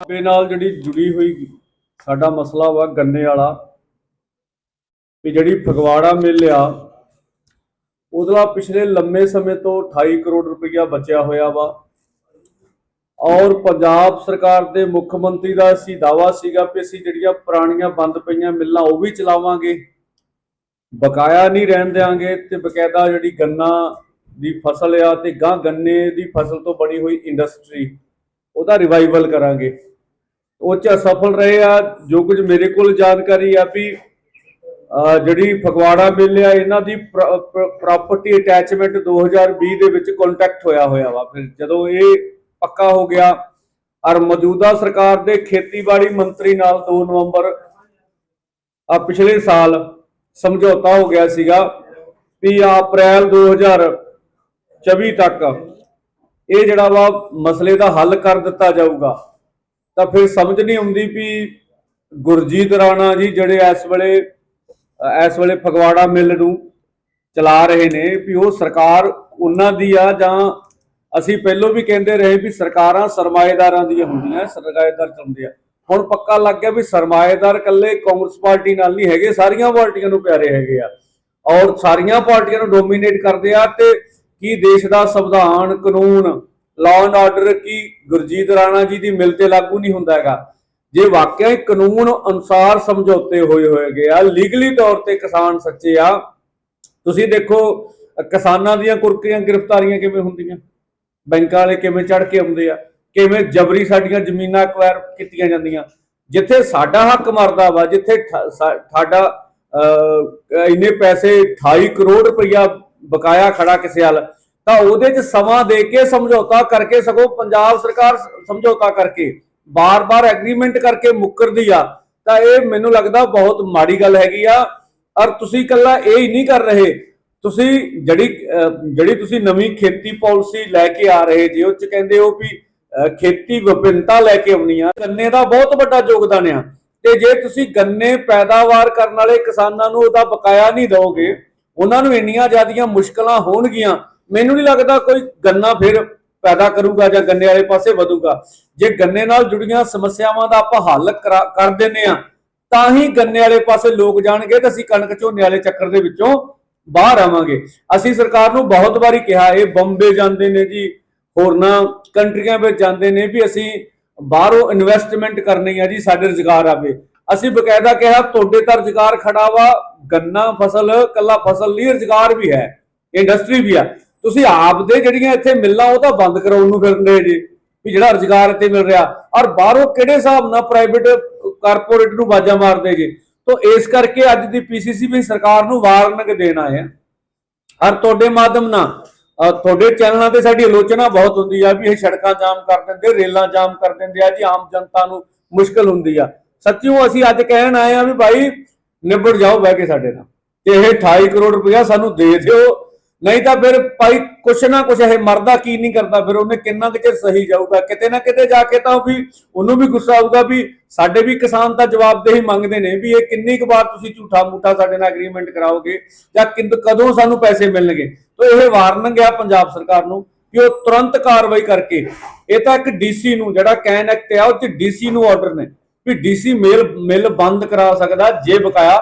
ਆਪੇ ਨਾਲ ਜਿਹੜੀ ਜੁੜੀ ਹੋਈ ਸਾਡਾ ਮਸਲਾ ਵਾ ਗੰਨੇ ਵਾਲਾ ਵੀ ਜਿਹੜੀ ਫਗਵਾੜਾ ਮਿਲ ਆ, ਉਹਦਾ ਪਿਛਲੇ ਲੰਮੇ ਸਮੇਂ ਤੋਂ 28 ਕਰੋੜ ਰੁਪਈਆ ਬਚਿਆ ਹੋਇਆ ਵਾ। ਔਰ ਪੰਜਾਬ ਸਰਕਾਰ ਦੇ ਮੁੱਖ ਮੰਤਰੀ ਦਾ ਅਸੀਂ ਦਾਵਾ ਸੀਗਾ ਕਿ ਅਸੀਂ ਜਿਹੜੀਆਂ ਪੁਰਾਣੀਆਂ ਬੰਦ ਪਈਆਂ ਮਿੱਲਾਂ ਉਹ ਵੀ ਚਲਾਵਾਂਗੇ। ਬਕਾਇਆ ਨਹੀਂ ਰਹਿਣ ਦੇਾਂਗੇ ਤੇ ਬਕਾਇਦਾ ਜਿਹੜੀ ਗੰਨਾ ਦੀ ਫਸਲ ਆ ਤੇ ਗਾਂ ਗੰਨੇ ਦੀ ਫਸਲ ਤੋਂ ਬਣੀ ਹੋਈ ਇੰਡਸਟਰੀ, ਉਹਦਾ ਰਿਵਾਈਵਲ ਕਰਾਂਗੇ। ਉਹ ਚ ਅਸਫਲ ਰਹੇ ਆ, ਜੋ ਕੁਝ ਮੇਰੇ ਕੋਲ ਜਾਣਕਾਰੀ ਆ ਵੀ ਜਿਹੜੀ ਫਗਵਾੜਾ ਮਿਲ ਆ, ਇਹਨਾਂ ਦੀ ਪ੍ਰਾਪਰਟੀ ਅਟੈਚਮੈਂਟ 2020 ਦੇ ਵਿੱਚ ਕੰਟੈਕਟ ਹੋਇਆ ਹੋਇਆ ਵਾ। ਫਿਰ ਜਦੋਂ ਇਹ ਪੱਕਾ ਹੋ ਗਿਆ, ਔਰ ਮੌਜੂਦਾ ਸਰਕਾਰ ਦੇ ਖੇਤੀਬਾੜੀ ਮੰਤਰੀ ਨਾਲ 2 ਨਵੰਬਰ ਆ ਪਿਛਲੇ ਸਾਲ ਸਮਝੌਤਾ ਹੋ ਗਿਆ ਸੀਗਾ ਵੀ ਆ ਅਪ੍ਰੈਲ 2024 ਤੱਕ ਇਹ ਜਿਹੜਾ ਵਾ ਮਸਲੇ ਦਾ ਹੱਲ ਕਰ ਦਿੱਤਾ ਜਾਊਗਾ। ਤਾਂ ਫਿਰ ਸਮਝ ਨਹੀਂ ਆਉਂਦੀ ਵੀ ਗੁਰਜੀਤ ਰਾਣਾ ਜੀ ਜਿਹੜੇ ਇਸ ਵੇਲੇ ਇਸ ਵੇਲੇ ਫਗਵਾੜਾ ਮਿਲ ਨੂੰ ਚਲਾ ਰਹੇ ਨੇ, ਵੀ ਉਹ ਸਰਕਾਰ ਉਹਨਾਂ ਦੀ ਆ ਜਾਂ ਅਸੀਂ ਪਹਿਲਾਂ ਵੀ ਕਹਿੰਦੇ ਰਹੇ ਵੀ ਸਰਕਾਰਾਂ ਸਰਮਾਏਦਾਰਾਂ ਦੀਆਂ ਹੁੰਦੀਆਂ, ਸਰਮਾਏਦਾਰ ਚੁਣਦੇ ਆ। ਹੁਣ ਪੱਕਾ ਲੱਗ ਗਿਆ ਵੀ ਸਰਮਾਏਦਾਰ ਇਕੱਲੇ ਕਾਂਗਰਸ ਪਾਰਟੀ ਨਾਲ ਨਹੀਂ ਹੈਗੇ, ਸਾਰੀਆਂ ਪਾਰਟੀਆਂ ਨੂੰ ਪਿਆਰੇ ਹੈਗੇ ਆ। ਔਰ ਸਾਰੀਆਂ ਪਾਰਟੀਆਂ ਨੂੰ ਡੋਮੀਨੇਟ ਕਰਦੇ ਆ ਤੇ ਕੀ ਦੇਸ਼ ਦਾ ਸੰਵਿਧਾਨ ਕਾਨੂੰਨ ਲਾਅ ਐਂਡ ਆਰਡਰ ਕੀ ਗੁਰਜੀਤ ਰਾਣਾ ਜੀ ਦੀ ਮਿਲ ਤੇ ਲਾਗੂ ਨਹੀਂ ਹੁੰਦਾ ਹੈਗਾ। ਜੇ ਵਾਕਿਆ ਹੀ ਕਾਨੂੰਨ ਅਨੁਸਾਰ ਸਮਝੌਤੇ ਹੋਏ ਹੋਏਗੇ ਆ ਲੀਗਲੀ ਤੌਰ ਤੇ ਕਿਸਾਨ ਸੱਚੇ ਆ ਤੁਸੀਂ ਦੇਖੋ ਕਿਸਾਨਾਂ ਦੀਆਂ ਕੁਰਕੀਆਂ ਗ੍ਰਿਫਤਾਰੀਆਂ ਕਿਵੇਂ ਹੁੰਦੀਆਂ? ਬੈਂਕਾਂ ਵਾਲੇ ਕਿਵੇਂ ਚੜ ਕੇ ਆਉਂਦੇ ਆ? ਕਿਵੇਂ ਜਬਰੀ ਸਾਡੀਆਂ ਜ਼ਮੀਨਾਂ ਐਕਵਾਇਰ ਕੀਤੀਆਂ ਜਾਂਦੀਆਂ? ਜਿੱਥੇ ਸਾਡਾ ਹੱਕ ਮਰਦਾ ਵਾ ਜਿੱਥੇ ਠਾ- ਸਾਡਾ ਅਹ, ਇੰਨੇ ਪੈਸੇ 28 ਕਰੋੜ ਰੁਪਈਆ ਬਕਾਇਆ ਖੜਾ ਕਿਸੇ ਹਾਲ ਤਾਂ ਉਹਦੇ 'ਚ ਸਮਾਂ ਦੇ ਕੇ ਸਮਝੌਤਾ ਕਰਕੇ ਸਗੋਂ ਪੰਜਾਬ ਸਰਕਾਰ ਸਮਝੌਤਾ ਕਰਕੇ ਬਾਰ-ਬਾਰ ਐਗਰੀਮੈਂਟ ਕਰਕੇ ਮੁੱਕਰਦੀ ਆ, ਤਾਂ ਇਹ ਮੈਨੂੰ ਲੱਗਦਾ ਬਹੁਤ ਮਾੜੀ ਗੱਲ ਹੈਗੀ ਆ। ਔਰ ਤੁਸੀਂ ਇਕੱਲਾ ਇਹ ਹੀ ਨਹੀਂ ਕਰ ਰਹੇ। ਤੁਸੀਂ ਜਿਹੜੀ ਜਿਹੜੀ ਤੁਸੀਂ ਨਵੀਂ ਖੇਤੀ ਪਾਲਿਸੀ ਲੈ ਕੇ ਆ ਰਹੇ ਜੇ, ਉਹ ਚ ਕਹਿੰਦੇ ਹੋ ਵੀ ਖੇਤੀ ਵਿਭਿੰਨਤਾ ਲੈ ਕੇ ਆਉਣੀ ਆ। ਗੰਨੇ ਦਾ ਬਹੁਤ ਵੱਡਾ ਯੋਗਦਾਨ ਆ। ਤੇ ਜੇ ਤੁਸੀਂ ਗੰਨੇ ਪੈਦਾਵਾਰ ਕਰਨ ਵਾਲੇ ਕਿਸਾਨਾਂ ਨੂੰ ਉਹਦਾ ਬਕਾਇਆ ਨਹੀਂ ਦਿਓਗੇ, ਉਹਨਾਂ ਨੂੰ ਇੰਨੀਆਂ ਜ਼ਿਆਦੀਆਂ ਮੁਸ਼ਕਲਾਂ ਹੋਣਗੀਆਂ ਮੈਨੂੰ ਨਹੀਂ ਲੱਗਦਾ ਕੋਈ ਗੰਨਾ ਫਿਰ ਪੈਦਾ ਕਰੂਗਾ ਜਾਂ ਗੰਨੇ ਵਾਲੇ ਪਾਸੇ ਵਧੂਗਾ। ਜੇ ਗੰਨੇ ਨਾਲ ਜੁੜੀਆਂ ਸਮੱਸਿਆਵਾਂ ਦਾ ਆਪਾਂ ਹੱਲ ਕਰਾ- ਕਰ ਦਿੰਨੇ ਆ ਤਾਂ ਹੀ ਗੰਨੇ ਵਾਲੇ ਪਾਸੇ ਲੋਕ ਜਾਣਗੇ ਤੇ ਅਸੀਂ ਕਣਕ ਝੋਨੇ ਵਾਲੇ ਚੱਕਰ ਦੇ ਵਿੱਚੋਂ ਬਾਹਰ ਆਵਾਂਗੇ। ਅਸੀਂ ਸਰਕਾਰ ਨੂੰ ਬਹੁਤ ਵਾਰੀ ਕਿਹਾ, ਇਹ ਬੰਬੇ ਜਾਂਦੇ ਨੇ ਜੀ, ਹੋਰਨਾਂ ਕੰਟਰੀਆਂ ਵਿੱਚ ਜਾਂਦੇ ਨੇ ਵੀ ਅਸੀਂ ਬਾਹਰੋਂ ਇਨਵੈਸਟਮੈਂਟ ਕਰਨੀ ਆ ਜੀ, ਸਾਡੇ ਰੁਜ਼ਗਾਰ ਆਵੇ। ਅਸੀਂ ਬਕਾਇਦਾ ਕਿਹਾ, ਤੁਹਾਡੇ ਤਾਂ ਰੁਜ਼ਗਾਰ ਖੜਾ ਵਾ, ਗੰਨਾ ਫਸਲ, ਕੱਲਾ ਫਸਲ ਨਹੀਂ, ਰੁਜ਼ਗਾਰ ਵੀ ਹੈ ਇੰਡਸਟਰੀ ਵੀ ਆ। ਤੁਸੀਂ ਆਪ ਦੇ ਜਿਹੜੀਆਂ ਇੱਥੇ ਮਿਲਣਾ ਉਹ ਤਾਂ ਬੰਦ ਕਰਾਉਣ ਨੂੰ ਫਿਰਦੇ ਜੀ, ਵੀ ਜਿਹੜਾ ਰੁਜ਼ਗਾਰ ਇੱਥੇ ਮਿਲ ਰਿਹਾ। ਔਰ ਬਾਹਰੋਂ ਕਿਹੜੇ ਹਿਸਾਬ ਨਾਲ ਪ੍ਰਾਈਵੇਟ ਕਾਰਪੋਰੇਟ ਨੂੰ ਬਾਜਾ ਮਾਰਦੇ ਜੀ? ਤੋਂ ਇਸ ਕਰਕੇ ਅੱਜ ਦੀ ਪੀਸੀਸੀ ਵੀ ਸਰਕਾਰ ਨੂੰ ਵਾਰਨਿੰਗ ਦੇਣ ਆਏ ਔਰ ਤੁਹਾਡੇ ਮਾਧਿਅਮ ਨਾਲ ਤੁਹਾਡੇ ਚੈਨਲਾਂ ਤੇ ਸਾਡੀ ਆਲੋਚਨਾ ਬਹੁਤ ਹੁੰਦੀ ਆ ਵੀ ਇਹ ਸੜਕਾਂ ਜਾਮ ਕਰ ਦਿੰਦੇ, ਰੇਲਾਂ ਜਾਮ ਕਰ ਦਿੰਦੇ ਆ ਜੀ, ਆਮ ਜਨਤਾ ਨੂੰ ਮੁਸ਼ਕਲ ਹੁੰਦੀ ਆ। ਸੱਚਿਓ ਅਸੀਂ ਅੱਜ ਕਹਿਣ ਆਏ ਆ ਵੀ ਭਾਈ, ਨਿਬੜ ਜਾਓ ਬਹਿ ਕੇ ਸਾਡੇ ਨਾਲ। ਤੇ ਇਹ 28 ਕਰੋੜ ਰੁਪਇਆ ਸਾਨੂੰ ਦੇ ਦਿਓ ਨਹੀਂ ਤਾਂ ਫਿਰ ਭਾਈ ਕੁਛ ਨਾ ਕੁਛ ਇਹ ਮਰਦਾ ਕੀ ਨਹੀਂ ਕਰਦਾ, ਫਿਰ ਉਹਨੇ ਕਿੰਨਾ ਕੁ ਚਿਰ ਸਹੀ ਜਾਊਗਾ? ਕਿਤੇ ਨਾ ਕਿਤੇ ਜਾ ਕੇ ਤਾਂ ਵੀ ਉਹਨੂੰ ਵੀ ਗੁੱਸਾ ਆਊਗਾ ਵੀ ਸਾਡੇ ਵੀ ਕਿਸਾਨ ਤਾਂ ਜਵਾਬਦੇਹੀ ਮੰਗਦੇ ਨੇ ਵੀ ਇਹ ਕਿੰਨੀ ਕੁ ਵਾਰ ਤੁਸੀਂ ਝੂਠਾ ਮੂਠਾ ਸਾਡੇ ਨਾਲ ਐਗਰੀਮੈਂਟ ਕਰਾਓਗੇ ਜਾਂ ਕਿੰਦ, ਕਦੋਂ ਸਾਨੂੰ ਪੈਸੇ ਮਿਲਣਗੇ? ਤਾਂ ਇਹ ਵਾਰਨਿੰਗ ਆ ਪੰਜਾਬ ਸਰਕਾਰ ਨੂੰ ਕਿ ਉਹ ਤੁਰੰਤ ਕਾਰਵਾਈ ਕਰਕੇ, ਇਹ ਤਾਂ ਇੱਕ ਡੀਸੀ ਨੂੰ, ਜਿਹੜਾ ਕੈਨ ਐਕਟ ਆ, ਉਹ ਚ ਡੀਸੀ ਨੂੰ ਆਰਡਰ ਨੇ, ਵੀ ਡੀਸੀ ਮੇਲ, ਮਿਲ ਬੰਦ ਕਰਾ ਸਕਦਾ, ਜੇ ਬਕਾਇਆ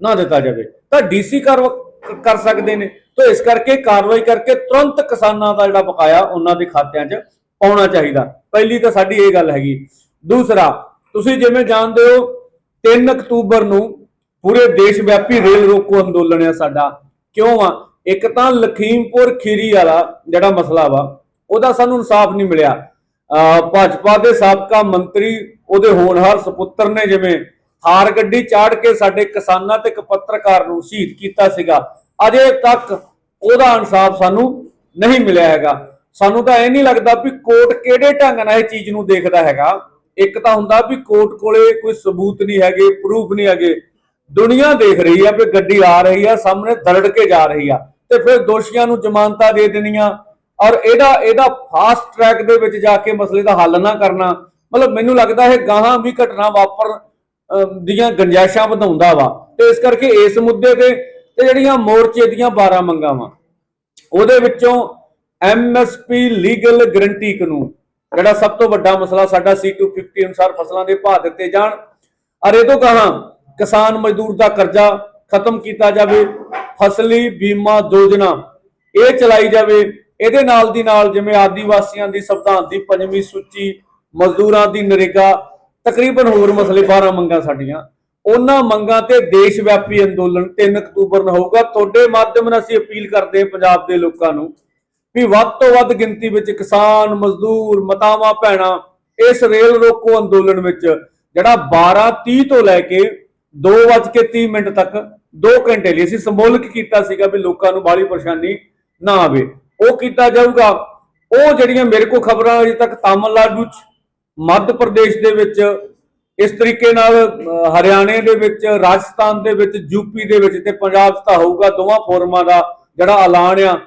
ਨਾ ਦਿੱਤਾ ਜਾਵੇ। ਤਾਂ ਡੀਸੀ ਕਰ ਸਕਦੇ ਨੇ। ਤਾਂ ਇਸ ਕਰਕੇ ਕਾਰਵਾਈ ਕਰਕੇ ਤੁਰੰਤ ਕਿਸਾਨਾਂ ਦਾ ਜਿਹੜਾ ਬਕਾਇਆ ਉਹਨਾਂ ਦੇ ਖਾਤਿਆਂ 'ਚ ਪਾਉਣਾ ਚਾਹੀਦਾ। ਪਹਿਲੀ ਤਾਂ ਸਾਡੀ ਇਹ ਗੱਲ ਹੈਗੀ। ਦੂਸਰਾ, ਤੁਸੀਂ ਜਿਵੇਂ ਜਾਣਦੇ ਹੋ 3 ਅਕਤੂਬਰ ਨੂੰ ਪੂਰੇ ਦੇਸ਼ ਵਿਆਪੀ ਰੇਲ ਰੋਕੋ ਅੰਦੋਲਨ ਹੈ ਸਾਡਾ। ਕਿਉਂ ਆ? ਇੱਕ ਤਾਂ ਲਖੀਮਪੁਰ ਖੀਰੀ ਵਾਲਾ ਜਿਹੜਾ ਮਸਲਾ ਵਾ, ਉਹਦਾ ਸਾਨੂੰ ਇਨਸਾਫ ਨਹੀਂ ਮਿਲਿਆ। ਅਹ ਭਾਜਪਾ ਦੇ ਸਾਬਕਾ ਮੰਤਰੀ ਉਹਦੇ ਹੋਣਹਾਰ ਸੁਪੁੱਤਰ ਨੇ ਜਿਵੇਂ ਥਾਰ ਗੱਡੀ ਚਾੜ ਕੇ ਸਾਡੇ ਕਿਸਾਨਾਂ ਤੇ ਇੱਕ ਪੱਤਰਕਾਰ ਨੂੰ ਸ਼ਹੀਦ ਕੀਤਾ ਸੀਗਾ। ਅਜੇ ਤੱਕ ਉਹਦਾ ਇਨਸਾਫ ਸਾਨੂੰ ਨਹੀਂ ਮਿਲਿਆ ਹੈਗਾ। ਸਾਨੂੰ ਤਾਂ ਇਹ ਨਹੀਂ ਲੱਗਦਾ ਵੀ ਕੋਰਟ ਕਿਹੜੇ ਢੰਗ ਨਾਲ ਇਹ ਚੀਜ਼ ਨੂੰ ਦੇਖਦਾ ਹੈਗਾ। ਇੱਕ ਤਾਂ ਹੁੰਦਾ ਵੀ ਕੋਰਟ ਕੋਲੇ ਕੋਈ ਸਬੂਤ ਨਹੀਂ ਹੈਗੇ ਪ੍ਰੂਫ ਨਹੀਂ ਹੈਗੇ। ਦੁਨੀਆ ਦੇਖ ਰਹੀ ਆ ਵੀ ਗੱਡੀ ਆ ਰਹੀ ਆ, ਸਾਹਮਣੇ ਦਰੜ ਕੇ ਜਾ ਰਹੀ ਆ। ਤੇ ਫਿਰ ਦੋਸ਼ੀਆਂ ਨੂੰ ਜ਼ਮਾਨਤਾਂ ਦੇ ਦੇਣੀਆਂ। ਔਰ ਇਹਦਾ ਇਹਦਾ ਫਾਸਟ ਟਰੈਕ ਦੇ ਵਿੱਚ ਜਾ ਕੇ ਮਸਲੇ ਦਾ ਹੱਲ ਨਾ ਕਰਨਾ। ਮਤਲਬ ਮੈਨੂੰ ਲੱਗਦਾ ਇਹ ਗਾਹਾਂ ਵੀ ਘਟਨਾ ਵਾਪਰ ਦੀਆਂ ਗੰਜਾਇਸ਼ਾਂ ਵਧਾਉਂਦਾ ਵਾ। ਤੇ ਇਸ ਕਰਕੇ ਇਸ ਮੁੱਦੇ ਤੇ ਤੇ ਜਿਹੜੀਆਂ ਮੋਰਚੇ ਦੀਆਂ 12 ਮੰਗਾਂ ਵਾ, ਉਹਦੇ ਵਿੱਚੋਂ ਐਮਐਸਪੀ ਲੀਗਲ ਗਰੰਟੀ ਕਾਨੂੰਨ, ਜਿਹੜਾ ਸਭ ਤੋਂ ਵੱਡਾ ਮਸਲਾ ਸਾਡਾ C250 ਅਨੁਸਾਰ ਫਸਲਾਂ ਦੇ ਭਾਅ ਦਿੱਤੇ ਜਾਣ। ਅਰ ਤੋਂ ਕਹਾਂ ਕਿਸਾਨ ਮਜ਼ਦੂਰ ਦਾ ਕਰਜ਼ਾ ਖਤਮ ਕੀਤਾ ਜਾਵੇ, ਫਸਲੀ ਬੀਮਾ ਯੋਜਨਾ ਇਹ ਚਲਾਈ ਜਾਵੇ, ਇਹਦੇ ਨਾਲ ਦੀ ਨਾਲ ਜਿਵੇਂ ਆਦੀਵਾਸੀਆਂ ਦੀ ਸੰਵਿਧਾਨ ਦੀ ਪੰਜਵੀਂ ਸੂਚੀ, ਮਜ਼ਦੂਰਾਂ ਦੀ ਨਰੇਗਾ ਤਕਰੀਬਨ ਹੋਰ ਮਸਲੇ 12 ਮੰਗਾਂ ਸਾਡੀਆਂ। ਉਹਨਾਂ ਮੰਗਾਂ ਤੇ ਦੇਸ਼ ਵਿਆਪੀ ਅੰਦੋਲਨ 3 ਅਕਤੂਬਰ ਨੂੰ ਹੋਊਗਾ। ਤੁਹਾਡੇ ਮਾਧਿਅਮ ਨਾਲ ਅਸੀਂ ਅਪੀਲ ਕਰਦੇ ਹਾਂ ਪੰਜਾਬ ਦੇ ਲੋਕਾਂ ਨੂੰ ਵੀ ਵੱਧ ਤੋਂ ਵੱਧ ਗਿਣਤੀ ਵਿੱਚ ਕਿਸਾਨ, ਮਜ਼ਦੂਰ, ਮਤਾਵਾਂ, ਭੈਣਾਂ ਇਸ ਰੇਲ ਰੋਕੋ ਅੰਦੋਲਨ ਵਿੱਚ, ਜਿਹੜਾ 12:30 ਤੋਂ ਲੈ ਕੇ 2:30 ਮਿੰਟ ਤੱਕ 2 ਘੰਟੇ ਲਈ ਅਸੀਂ ਸੰਬੋਧਿਤ ਕੀਤਾ ਸੀਗਾ ਵੀ ਲੋਕਾਂ ਨੂੰ ਬਾਹਲੀ ਪਰੇਸ਼ਾਨੀ ਨਾ ਆਵੇ। ਉਹ ਕੀਤਾ ਜਾਊਗਾ। ਉਹ ਜਿਹੜੀਆਂ ਮੇਰੇ ਕੋਲ ਖਬਰਾਂ ਅਜੇ ਤੱਕ ਤਾਮਿਲਨਾਡੂ ਚ ਮੱਧ ਪ੍ਰਦੇਸ਼ ਦੇ ਵਿੱਚ ਇਸ ਤਰੀਕੇ ਨਾਲ ਹਰਿਆਣੇ ਦੇ ਵਿੱਚ, ਰਾਜਸਥਾਨ ਦੇ ਵਿੱਚ ਯੂਪੀ ਦੇ ਵਿੱਚ ਤੇ ਪੰਜਾਬ 'ਚ ਤਾਂ ਹੋਊਗਾ ਦੋਵਾਂ ਫੋਰਮਾਂ ਦਾ ਜਿਹੜਾ ਐਲਾਨ ਆ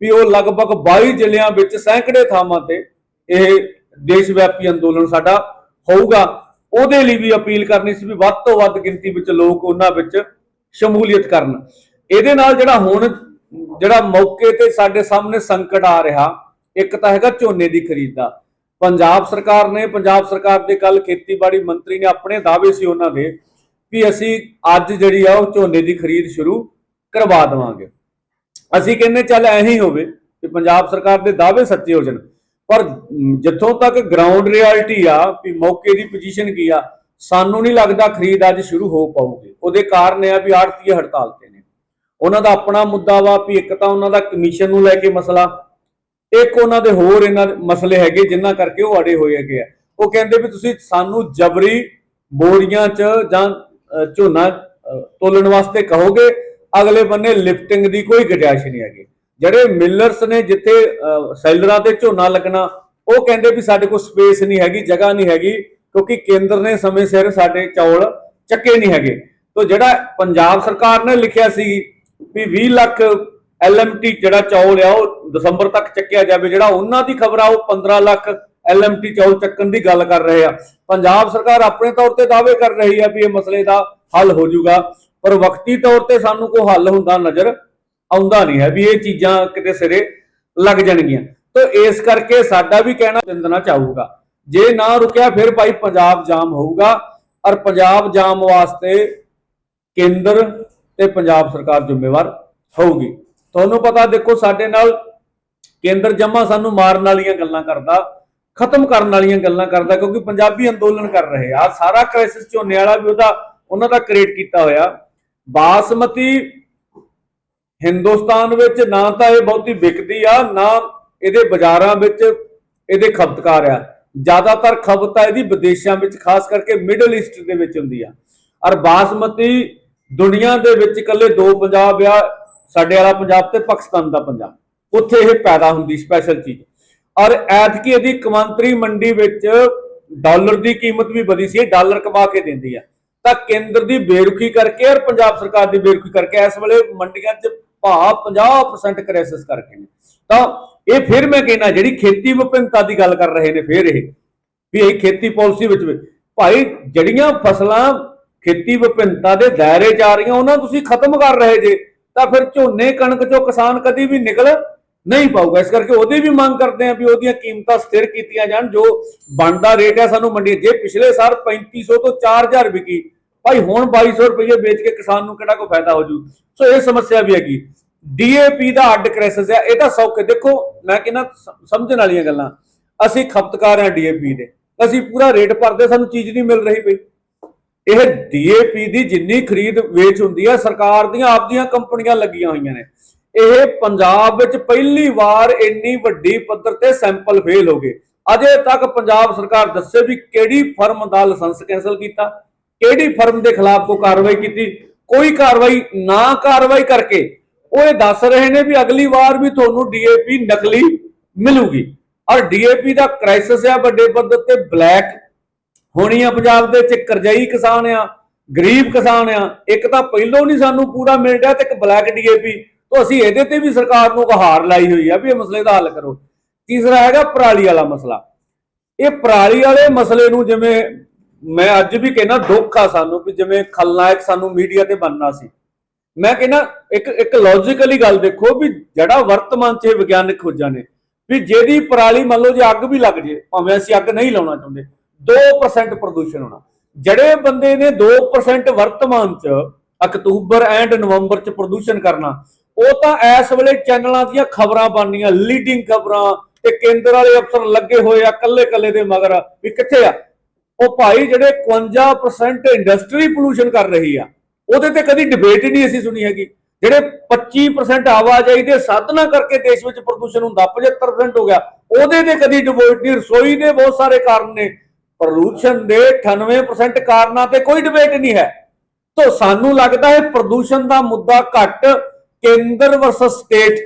ਵੀ ਉਹ ਲਗਭਗ 22 ਜ਼ਿਲ੍ਹਿਆਂ ਵਿੱਚ ਸੈਂਕੜੇ ਥਾਵਾਂ ਤੇ ਇਹ ਦੇਸ਼ ਵਿਆਪੀ ਅੰਦੋਲਨ ਸਾਡਾ ਹੋਊਗਾ। ਉਹਦੇ ਲਈ ਵੀ ਅਪੀਲ ਕਰਨੀ ਸੀ ਵੀ ਵੱਧ ਤੋਂ ਵੱਧ ਗਿਣਤੀ ਵਿੱਚ ਲੋਕ ਉਹਨਾਂ ਵਿੱਚ ਸ਼ਮੂਲੀਅਤ ਕਰਨ। ਇਹਦੇ ਨਾਲ ਜਿਹੜਾ ਹੁਣ ਜਿਹੜਾ ਮੌਕੇ ਤੇ ਸਾਡੇ ਸਾਹਮਣੇ ਸੰਕਟ ਆ ਰਿਹਾ, ਇੱਕ ਤਾਂ ਹੈਗਾ ਝੋਨੇ ਦੀ ਖਰੀਦ ਦਾ। ਪੰਜਾਬ ਸਰਕਾਰ ਨੇ, ਪੰਜਾਬ ਸਰਕਾਰ ਦੇ ਕੱਲ ਖੇਤੀਬਾੜੀ ਮੰਤਰੀ ਨੇ ਆਪਣੇ ਦਾਅਵੇ ਸੀ ਉਹਨਾਂ ਦੇ ਵੀ ਅਸੀਂ ਅੱਜ ਜਿਹੜੀ ਆ ਉਹ ਝੋਨੇ ਦੀ ਖਰੀਦ ਸ਼ੁਰੂ ਕਰਵਾ ਦੇਵਾਂਗੇ। ਅਸੀਂ ਕਹਿੰਦੇ ਚੱਲ ਐਂ ਹੋਵੇ ਕਿ ਪੰਜਾਬ ਸਰਕਾਰ ਦੇ ਦਾਅਵੇ ਸੱਚੇ ਹੋ ਜਾਣ। ਪਰ ਜਿੱਥੋਂ ਤੱਕ ਗਰਾਊਂਡ ਰਿਐਲਿਟੀ ਆ ਵੀ ਮੌਕੇ ਦੀ ਪੋਜੀਸ਼ਨ ਕੀ ਆ, ਸਾਨੂੰ ਨਹੀਂ ਲੱਗਦਾ ਖਰੀਦ ਅੱਜ ਸ਼ੁਰੂ ਹੋ ਪਾਊਗੀ। ਉਹਦੇ ਕਾਰਨ ਇਹ ਆ ਵੀ ਆੜਤੀ ਹੜਤਾਲ ਤੇ ਨੇ। ਉਹਨਾਂ ਦਾ ਆਪਣਾ ਮੁੱਦਾ ਵਾ ਵੀ ਇੱਕ ਤਾਂ ਉਹਨਾਂ ਦਾ ਕਮਿਸ਼ਨ ਨੂੰ ਲੈ ਕੇ ਮਸਲਾ ਇੱਕ ਉਹਨਾਂ ਦੇ ਹੋਰ ਇਹਨਾਂ ਦੇ ਮਸਲੇ ਹੈਗੇ ਜਿਨ੍ਹਾਂ ਕਰਕੇ ਉਹ ਅੜੇ ਹੋਏ ਹੈਗੇ ਆ। ਉਹ ਕਹਿੰਦੇ ਵੀ ਤੁਸੀਂ ਸਾਨੂੰ ਜਬਰੀ ਬੋਰੀਆਂ 'ਚ ਜਾਂ ਝੋਨਾ ਤੋਲਣ ਵਾਸਤੇ ਕਹੋਗੇ, ਅਗਲੇ ਬੰਨੇ ਲਿਫਟਿੰਗ ਦੀ ਕੋਈ ਗੁੰਜਾਇਸ਼ ਨਹੀਂ ਹੈਗੀ। ਜਿਹੜੇ ਮਿਲਰਸ ਨੇ ਜਿੱਥੇ ਸੈਲਰਾਂ ਤੇ ਝੋਨਾ ਲੱਗਣਾ, ਉਹ ਕਹਿੰਦੇ ਵੀ ਸਾਡੇ ਕੋਲ ਸਪੇਸ ਨਹੀਂ ਹੈਗੀ, ਜਗ੍ਹਾ ਨਹੀਂ ਹੈਗੀ, ਕਿਉਂਕਿ ਕੇਂਦਰ ਨੇ ਸਮੇਂ ਸਿਰ ਸਾਡੇ ਚੌਲ ਚੱਕੇ ਨਹੀਂ ਹੈਗੇ। ਤੋਂ ਜਿਹੜਾ ਪੰਜਾਬ ਸਰਕਾਰ ਨੇ ਲਿਖਿਆ ਸੀ ਵੀ 20 ਲੱਖ ਐਲਐਮਟੀ ਜਿਹੜਾ ਚੌਲ ਆ, ਉਹ ਦਸੰਬਰ ਤੱਕ ਚੱਕਿਆ ਜਾਵੇ, ਜਿਹੜਾ ਉਹਨਾਂ ਦੀ ਖਬਰ ਆ, ਉਹ 15 ਲੱਖ ਐਲਐਮਟੀ ਚੌਲ ਚੱਕਣ ਦੀ ਗੱਲ ਕਰ ਰਹੇ ਆ। ਪੰਜਾਬ ਸਰਕਾਰ ਆਪਣੇ ਤੌਰ ਤੇ ਦਾਅਵੇ ਕਰ ਰਹੀ ਆ ਵੀ ਇਹ ਮਸਲੇ ਦਾ ਹੱਲ ਹੋ ਜਾਊਗਾ, ਪਰ ਵਕਤੀ ਤੌਰ ਤੇ ਸਾਨੂੰ ਕੋਈ ਹੱਲ ਹੁੰਦਾ ਨਜ਼ਰ ਆਉਂਦਾ ਨਹੀਂ ਹੈ ਵੀ ਇਹ ਚੀਜ਼ਾਂ ਕਿਤੇ ਸਿਰੇ ਲੱਗ ਜਾਣਗੀਆਂ। ਤਾਂ ਇਸ ਕਰਕੇ ਸਾਡਾ ਵੀ ਕਹਿਣਾ ਚੰਦਣਾ ਚਾਹੂਗਾ, ਜੇ ਨਾ ਰੁਕਿਆ ਫਿਰ ਭਾਈ ਪੰਜਾਬ ਜਾਮ ਹੋਊਗਾ, ਔਰ ਪੰਜਾਬ ਜਾਮ ਵਾਸਤੇ ਕੇਂਦਰ ਤੇ ਪੰਜਾਬ ਸਰਕਾਰ ਜ਼ਿੰਮੇਵਾਰ ਹੋਊਗੀ। ਤੁਹਾਨੂੰ ਪਤਾ ਦੇਖੋ ਸਾਡੇ ਨਾਲ ਕੇਂਦਰ ਜਮਾ ਸਾਨੂੰ ਮਾਰਨ ਵਾਲੀਆਂ ਗੱਲਾਂ ਕਰਦਾ, ਖਤਮ ਕਰਨ ਵਾਲੀਆਂ ਗੱਲਾਂ ਕਰਦਾ, ਕਿਉਂਕਿ ਪੰਜਾਬੀ ਅੰਦੋਲਨ ਕਰ ਰਹੇ ਆ। ਸਾਰਾ ਕ੍ਰਾਈਸਿਸ ਝੋਨੇ ਵਾਲਾ ਵੀ ਉਹਦਾ, ਉਹਨਾਂ ਦਾ ਕ੍ਰੀਏਟ ਕੀਤਾ ਹੋਇਆ। ਬਾਸਮਤੀ ਹਿੰਦੁਸਤਾਨ ਵਿੱਚ ਨਾ ਤਾਂ ਇਹ ਬਹੁਤੀ ਵਿਕਦੀ ਆ, ਨਾ ਇਹਦੇ ਬਾਜ਼ਾਰਾਂ ਵਿੱਚ ਇਹਦੇ ਖਪਤਕਾਰ ਆ। ਜ਼ਿਆਦਾਤਰ ਖਪਤ ਆ ਇਹਦੀ ਵਿਦੇਸ਼ਾਂ ਵਿੱਚ, ਖਾਸ ਕਰਕੇ ਮਿਡਲ ਈਸਟ ਦੇ ਵਿੱਚ ਹੁੰਦੀ ਆ। ਔਰ ਬਾਸਮਤੀ ਦੁਨੀਆ ਦੇ ਵਿੱਚ ਇਕੱਲੇ ਦੋ ਪੰਜਾਬ ਆ ਸਾਡੇ ਵਾਲਾ ਪੰਜਾਬ ਤੇ ਪਾਕਿਸਤਾਨ ਦਾ ਪੰਜਾਬ। ਉੱਥੇ ਇਹ ਪੈਦਾ ਹੁੰਦੀ ਸਪੈਸ਼ਲ ਚੀਜ਼। ਔਰ ਐਤਕੀ ਇਹਦੀ ਕਮਾਂਤਰੀ ਮੰਡੀ ਵਿੱਚ ਡਾਲਰ ਦੀ ਕੀਮਤ ਵੀ ਵਧੀ ਸੀ ਡਾਲਰ ਕਮਾ ਕੇ ਦਿੰਦੀ ਆ। ਤਾਂ ਕੇਂਦਰ ਦੀ ਬੇਰੁਖੀ ਕਰਕੇ ਔਰ ਪੰਜਾਬ ਸਰਕਾਰ ਦੀ ਬੇਰੁਖੀ ਕਰਕੇ ਇਸ ਵੇਲੇ ਮੰਡੀਆਂ 'ਚ ਭਾਅ 50% ਕ੍ਰਾਈਸਿਸ ਕਰਕੇ ਨੇ। ਤਾਂ ਇਹ ਫਿਰ ਮੈਂ ਕਹਿੰਦਾ ਜਿਹੜੀ ਖੇਤੀ ਵਿਭਿੰਨਤਾ ਦੀ ਗੱਲ ਕਰ ਰਹੇ ਨੇ ਫਿਰ ਇਹ, ਵੀ ਇਹ ਖੇਤੀ ਪਾਲਿਸੀ ਵਿੱਚ ਭਾਈ ਜੜੀਆਂ ਫਸਲਾਂ ਖੇਤੀ ਵਿਭਿੰਨਤਾ ਦੇ ਦਾਇਰੇ 'ਚ ਆ ਰਹੀਆਂ, ਉਹਨਾਂ ਨੂੰ ਤੁਸੀਂ ਖਤਮ ਕਰ ਰਹੇ ਜੇ। ਤਾਂ ਫਿਰ ਝੋਨੇ ਕਣਕ ਚੋਂ ਕਿਸਾਨ ਕਦੀ ਵੀ ਨਿਕਲ ਨਹੀਂ ਪਾਊਗਾ। ਇਸ ਕਰਕੇ ਉਹਦੀ ਵੀ ਮੰਗ ਕਰਦੇ ਆ ਵੀ ਉਹਦੀਆਂ ਕੀਮਤਾਂ ਸਥਿਰ ਕੀਤੀਆਂ ਜਾਣ, ਜੋ ਬਣਦਾ ਰੇਟ ਹੈ ਸਾਨੂੰ ਮੰਡੀ ਜੇ ਪਿਛਲੇ ਸਾਲ 3500 ਤੋਂ 4000 ਵਿਕੀ, ਭਾਈ ਹੁਣ 2200 ਰੁਪਏ ਵੇਚ ਕੇ ਕਿਸਾਨ ਨੂੰ ਕਿਹੜਾ ਕੋਈ ਫਾਇਦਾ ਹੋ ਜੂ? ਸੋ ਇਹ ਸਮੱਸਿਆ ਵੀ ਹੈਗੀ। ਡੀਏਪੀ ਦਾ ਅੱਡ ਕ੍ਰਾਈਸਿਸ ਹੈ ਇਹ ਤਾਂ ਸੌਖੇ। ਦੇਖੋ, ਮੈਂ ਕਹਿੰਦਾ ਸਮਝਣ ਵਾਲੀਆਂ ਗੱਲਾਂ। ਅਸੀਂ ਖਪਤਕਾਰ ਹਾਂ ਡੀਏਪੀ ਦੇ। ਅਸੀਂ ਪੂਰਾ ਰੇਟ ਭਰਦੇ, ਸਾਨੂੰ ਚੀਜ਼ ਨਹੀਂ ਮਿਲ ਰਹੀ ਪਈ। ਇਹ ਡੀਏਪੀ ਦੀ ਜਿੰਨੀ ਖਰੀਦ ਵੇਚ ਹੁੰਦੀ ਹੈ ਸਰਕਾਰ ਦੀਆਂ ਆਪਦੀਆਂ ਕੰਪਨੀਆਂ ਲੱਗੀਆਂ ਹੋਈਆਂ ਨੇ। ਇਹ ਪੰਜਾਬ ਵਿੱਚ ਪਹਿਲੀ ਵਾਰ ਇੰਨੀ ਵੱਡੀ ਪੱਧਰ ਤੇ ਸੈਂਪਲ ਫੇਲ ਹੋ ਗਏ। ਅਜੇ ਤੱਕ ਪੰਜਾਬ ਸਰਕਾਰ ਦੱਸੇ ਵੀ ਕਿਹੜੀ ਫਰਮ ਦਾ ਲਾਇਸੈਂਸ ਕੈਨਸਲ ਕੀਤਾ, ਕਿਹੜੀ ਫਰਮ ਦੇ ਖਿਲਾਫ ਕੋਈ ਕਾਰਵਾਈ ਕੀਤੀ, ਕੋਈ ਕਾਰਵਾਈ ਨਾ ਕਾਰਵਾਈ ਕਰਕੇ ਉਹ ਇਹ ਦੱਸ ਰਹੇ ਨੇ ਵੀ ਅਗਲੀ ਵਾਰ ਵੀ ਤੁਹਾਨੂੰ ਡੀਏਪੀ ਨਕਲੀ ਮਿਲੂਗੀ। ਔਰ ਡੀਏਪੀ ਦਾ ਕ੍ਰਾਈਸਿਸ ਹੈ ਵੱਡੇ ਪੱਧਰ ਤੇ ਬਲੈਕ ਹੋਣੀ ਆ ਪੰਜਾਬ ਦੇ ਵਿੱਚ ਕਰਜ਼ਈ ਕਿਸਾਨ ਆ, ਗਰੀਬ ਕਿਸਾਨ ਆ, ਇੱਕ ਤਾਂ ਪਹਿਲੋਂ ਨਹੀਂ ਸਾਨੂੰ ਪੂਰਾ ਮਿਲ ਰਿਹਾ ਤੇ ਇੱਕ ਬਲੈਕ ਡੀਏਪੀ, ਤੋਂ ਅਸੀਂ ਇਹਦੇ ਤੇ ਵੀ ਸਰਕਾਰ ਨੂੰ ਹਾਰ ਲਾਈ ਹੋਈ ਆ ਵੀ ਇਹ ਮਸਲੇ ਦਾ ਹੱਲ ਕਰੋ। ਤੀਸਰਾ ਹੈਗਾ ਪਰਾਲੀ ਵਾਲਾ ਮਸਲਾ। ਇਹ ਪਰਾਲੀ ਵਾਲੇ ਮਸਲੇ ਨੂੰ ਜਿਵੇਂ ਮੈਂ ਅੱਜ ਵੀ ਕਹਿੰਦਾ ਦੁੱਖ ਆ ਸਾਨੂੰ ਵੀ ਜਿਵੇਂ ਖਲਨਾਇਕ ਸਾਨੂੰ ਮੀਡੀਆ ਤੇ ਬਣਨਾ ਸੀ। ਮੈਂ ਕਹਿੰਦਾ ਇੱਕ ਇੱਕ ਲੌਜੀਕਲੀ ਗੱਲ ਦੇਖੋ ਵੀ ਜਿਹੜਾ ਵਰਤਮਾਨ 'ਚ ਵਿਗਿਆਨਕ ਖੋਜਾਂ ਨੇ, ਵੀ ਜਿਹਦੀ ਪਰਾਲੀ ਮੰਨ ਲਓ ਜੇ ਅੱਗ ਵੀ ਲੱਗ ਜੇ, ਭਾਵੇਂ ਅਸੀਂ ਅੱਗ ਨਹੀਂ ਲਾਉਣਾ ਚਾਹੁੰਦੇ 2% ਪ੍ਰਦੂਸ਼ਣ ਹੋਣਾ। ਜਿਹੜੇ ਬੰਦੇ ਨੇ 2% ਵਰਤਮਾਨ ਚ ਅਕਤੂਬਰ ਐਂਡ ਨਵੰਬਰ ਚ ਪ੍ਰਦੂਸ਼ਣ ਕਰਨਾ, ਉਹ ਤਾਂ ਇਸ ਵੇਲੇ ਚੈਨਲਾਂ ਦੀਆਂ ਖਬਰਾਂ ਬਣਨੀਆਂ ਲੀਡਿੰਗ ਖਬਰਾਂ ਤੇ ਕੇਂਦਰ ਵਾਲੇ ਅਫਸਰ ਲੱਗੇ ਹੋਏ ਆ ਕੱਲੇ ਕੱਲੇ ਦੇ ਮਗਰ ਵੀ ਕਿੱਥੇ ਆ? ਉਹ ਭਾਈ ਜਿਹੜੇ 51% ਇੰਡਸਟਰੀ ਪੋਲੂਸ਼ਨ ਕਰ ਰਹੀ ਆ, ਉਹਦੇ ਤੇ ਕਦੀ ਡਿਬੇਟ ਹੀ ਨਹੀਂ ਅਸੀਂ ਸੁਣੀ ਹੈਗੀ। ਜਿਹੜੇ 25% ਆਵਾਜਾਈ ਦੇ ਸਾਧਨਾਂ ਕਰਕੇ ਦੇਸ਼ ਵਿੱਚ ਪ੍ਰਦੂਸ਼ਣ ਹੁੰਦਾ 75% ਹੋ ਗਿਆ, ਉਹਦੇ ਤੇ ਕਦੀ ਡਿਬੇਟ ਨਹੀਂ, ਰਸੋਈ ਦੇ ਬਹੁਤ ਸਾਰੇ ਕਾਰਨ ਨੇ। ਪ੍ਰਦੂਸ਼ਣ ਦੇ 98% ਕਾਰਨਾਂ ਤੇ ਕੋਈ ਡਿਬੇਟ ਨਹੀਂ ਹੈ। ਤਾਂ ਸਾਨੂੰ ਲੱਗਦਾ ਹੈ ਪ੍ਰਦੂਸ਼ਣ ਦਾ ਮੁੱਦਾ ਘੱਟ, ਕੇਂਦਰ ਵਰਸਸ ਸਟੇਟ